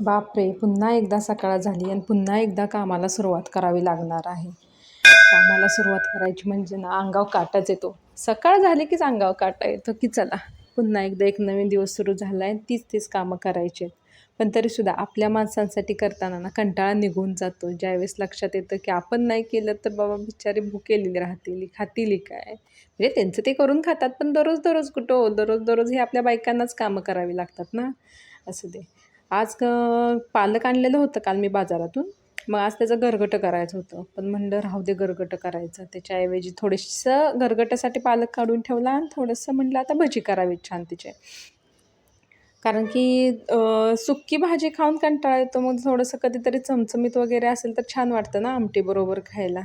बापरे पुन्हा एकदा सकाळ झाली आणि पुन्हा एकदा कामाला सुरुवात करावी लागणार आहे. कामाला सुरुवात करायची म्हणजे ना अंगाव काटाच येतो. सकाळ झाली कीच अंगावर काटा येतो की चला पुन्हा एकदा एक नवीन दिवस सुरू झाला आहे तीच तीच कामं करायची आहेत. पण तरीसुद्धा आपल्या माणसांसाठी करताना ना कंटाळा निघून जातो. ज्यावेळेस लक्षात येतं की आपण नाही केलं तर बाबा बिचारे भुकेलेली राहतील खातील काय? म्हणजे त्यांचं ते करून खातात पण दररोज दररोज कुठं हो? दररोज दररोज हे आपल्या बायकांनाच कामं करावी लागतात ना? असू दे. आज पालक आणलेलं होतं काल मी बाजारातून. मग आज त्याचं गरगटं करायचं होतं. पण म्हणलं राहू दे गरगटं करायचं. त्याच्याऐवजी थोडंसं गरगटासाठी पालक काढून ठेवला आणि थोडंसं म्हणलं आता भजी करावी छान तिचे. कारण की सुक्की भाजी खाऊन कंटाळा येतो. मग थोडंसं कधीतरी चमचमीत वगैरे असेल तर छान वाटतं ना आमटीबरोबर खायला.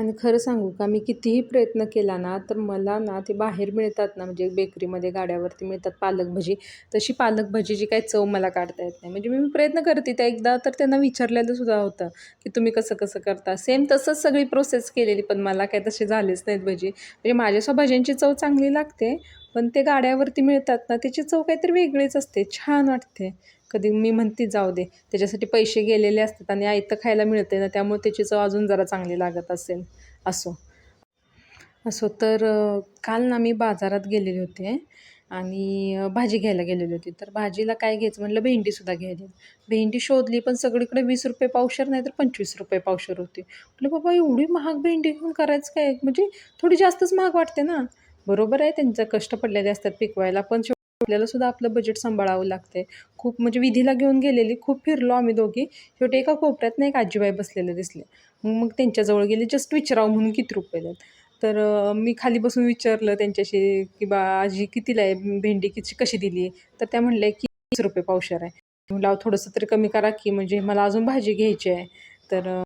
आणि खरं सांगू का मी कितीही प्रयत्न केला ना तर मला ना ते बाहेर मिळतात ना म्हणजे बेकरीमध्ये गाड्यावरती मिळतात पालक भजी तशी पालक भजीची काही चव मला काढता येत नाही. म्हणजे मी प्रयत्न करते त्या एकदा तर त्यांना विचारलेलं सुद्धा होतं की तुम्ही कसं कसं करता. सेम तसंच सगळी प्रोसेस केलेली पण मला काय तसे झालेच नाहीत भजी. म्हणजे माझ्यासह भज्यांची चव चांगली लागते पण ते गाड्यावरती मिळतात ना त्याची चव काहीतरी वेगळीच असते छान वाटते. कधी मी म्हणते जाऊ दे त्याच्यासाठी पैसे गेलेले असतात आणि आयतं खायला मिळते ना त्यामुळे त्याची चव अजून जरा चांगली लागत असेल असो. असो तर काल ना मी बाजारात गेलेले होते आणि भाजी घ्यायला गेलेली होती. तर भाजीला काय घ्यायचं म्हटलं भेंडीसुद्धा घ्यायली भेंडी शोधली पण सगळीकडे वीस रुपये पावशर नाही तर पंचवीस रुपये पावशर होती. म्हटलं बाबा एवढी महाग भेंडी घेऊन करायचं काय? म्हणजे थोडी जास्तच महाग वाटते ना. बरोबर आहे त्यांचं कष्ट पडलेले असतात पिकवायला पण आपल्याला सुद्धा आपलं बजेट सांभाळावं लागते खूप म्हणजे विधीला घेऊन गेलेली खूप फिरलो आम्ही दोघी. शेवटी एका कोपऱ्यात नाही एक आजीबाई बसलेले दिसले. मग त्यांच्याजवळ गेले जस्ट विचारावं म्हणून किती रुपये देत. तर मी खाली बसून विचारलं त्यांच्याशी की बा आजी कितीला आहे? भेंडी किती कशी दिली तर त्या म्हणल्या की वीस रुपये पावशर आहे. म्हणलं थोडंसं तरी कमी करा की म्हणजे मला अजून भाजी घ्यायची आहे. तर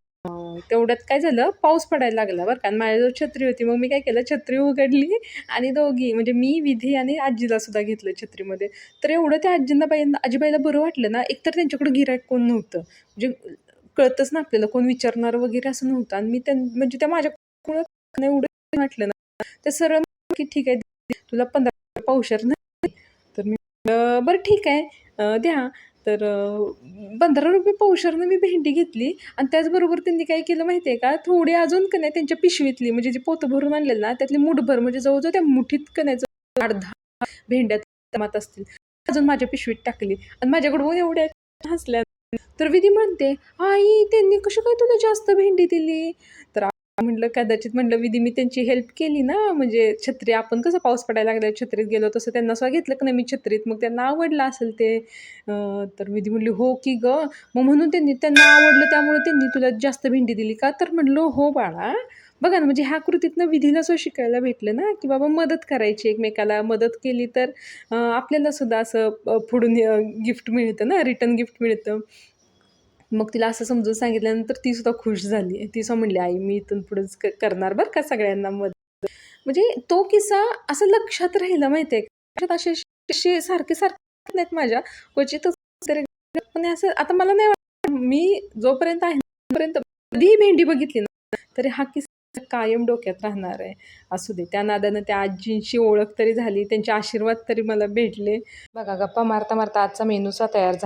तेवढ्यात काय झालं पाऊस पडायला लागला बरं का. माझ्याजवळ छत्री होती मग मी काय केलं छत्री उघडली आणि दोघी म्हणजे मी विधी आणि आजीला सुद्धा घेतलं छत्रीमध्ये. तर एवढं त्या आजींना बाई आजीबाईला बरं वाटलं ना एकतर त्यांच्याकडं गिरायक कोण नव्हतं. म्हणजे कळतच ना आपल्याला कोण विचारणार वगैरे असं नव्हतं. आणि मी त्यां म्हणजे त्या माझ्या एवढं वाटलं ना. ते सरळ की ठीक आहे तुला पंधरा पावशर नाही. तर मी बरं ठीक आहे द्या. तर पंधरा रुपये पावशरनं मी भेंडी घेतली आणि त्याचबरोबर त्यांनी काय केलं माहिती आहे का थोडी अजून का नाही त्यांच्या पिशवीतली म्हणजे जे पोतं भरून आणलेलं ना त्यातली मुठभर म्हणजे जवळजवळ त्या मुठीत कण्याचं अर्धा दहा भेंड्या जमात असतील अजून माझ्या पिशवीत टाकली. आणि माझ्याकडून एवढ्या हसल्या. तर विधी म्हणते आई त्यांनी कशी काय तुला जास्त भेंडी दिली? तर म्हटलं कदाचित म्हटलं विधी मी त्यांची हेल्प केली ना म्हणजे छत्री आपण कसं पाऊस पडायला लागला छत्रीत गेलो तसं त्यांना स्वतः घेतलं की नाही मी छत्रीत. मग त्यांना आवडलं असेल ते. तर विधी म्हटली हो की ग. मग म्हणून त्यांनी त्यांना आवडलं त्यामुळे त्यांनी तुला जास्त भेंडी दिली का? तर म्हटलं हो बाळा बघा ना म्हणजे ह्या कृतीतनं विधीला असं शिकायला भेटलं ना की बाबा मदत करायची एकमेकाला मदत केली तर आपल्याला सुद्धा असं पुढून गिफ्ट मिळतं ना रिटर्न गिफ्ट मिळतं. मग तिला असं समजून सांगितल्यानंतर ती सुद्धा खुश झाली. ती सुद्धा म्हणली आई मी इथून पुढेच क करणार बरं का सगळ्यांना मदत? म्हणजे तो किस्सा असं लक्षात राहिलं माहिती आहे असे असे सारखे सारखे नाहीत माझ्या. क्वचितच तरी पण असं आता मला नाही वाटत मी जोपर्यंत आहे तोपर्यंत कधीही भेंडी बघितली ना तरी हा किस्सा कायम डोक्यात राहणार आहे. असू दे त्या नादानं त्या आजींची ओळख तरी झाली त्यांचे आशीर्वाद तरी मला भेटले. बघा गप्पा मारता मारता आजचा मेनूचा तयार झाला.